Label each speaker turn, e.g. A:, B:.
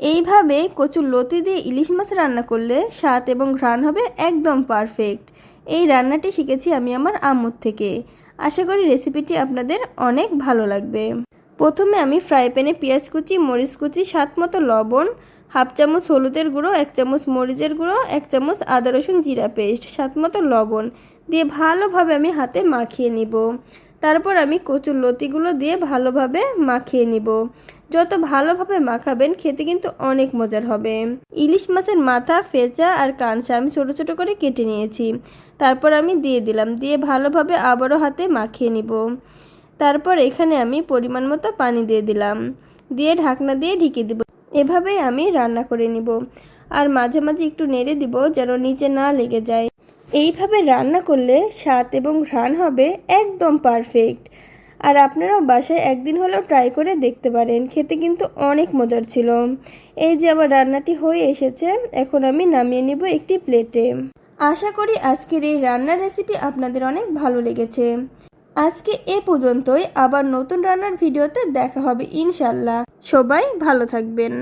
A: এইভাবে কচুর লতি দিয়ে ইলিশ মাছ রান্না করলে স্বাদ এবং ঘ্রাণ হবে একদম পারফেক্ট। এই রান্নাটি শিখেছি আমি আমার আম্মুর থেকে। আশা করি রেসিপিটি আপনাদের অনেক ভালো লাগবে। প্রথমে আমি ফ্রাই প্যানে পেঁয়াজ কুচি, মরিচ কুচি, স্বাদ মতো লবণ, হাফ চামচ হলুদের গুঁড়ো, এক চামচ মরিচের গুঁড়ো, এক চামচ আদা রসুন জিরা পেস্ট, স্বাদ মতো লবণ দিয়ে ভালোভাবে আমি হাতে মাখিয়ে নিব। তারপর আমি কচুর লতিগুলো দিয়ে ভালোভাবে মাখিয়ে নিব। যত ভালোভাবে মাখাবেন, খেতে কিন্তু অনেক মজার হবে। ইলিশ মাছের মাথা ফেচা আর কানসা আমি ছোট ছোট করে কেটে নিয়েছি। তারপর আমি দিয়ে দিলাম, দিয়ে ভালোভাবে আবারও হাতে মাখিয়ে নিব। তারপর এখানে আমি পরিমাণ মতো পানি দিয়ে দিলাম। দিয়ে ঢাকনা দিয়ে ঢেকে দিব। এভাবেই আমি রান্না করে নিব। আর মাঝে মাঝে একটু নেড়ে দিব যেন নিচে না লেগে যায়। এইভাবে রান্না করলে স্বাদ এবং ঘ্রাণ হবে একদম পারফেক্ট আর আপনারাও বাসায় একদিন হলেও ট্রাই করে দেখতে পারেন। খেতে কিন্তু অনেক মজার ছিল। এই যে আমার রান্নাটি হয়ে এসেছে, এখন আমি নামিয়ে নিব একটি প্লেটে আশা করি আজকের এই রান্নার রেসিপি আপনাদের অনেক ভালো লেগেছে। আজকে এ পর্যন্তই। আবার নতুন রান্নার ভিডিওতে দেখা হবে ইনশাল্লাহ সবাই ভালো থাকবেন।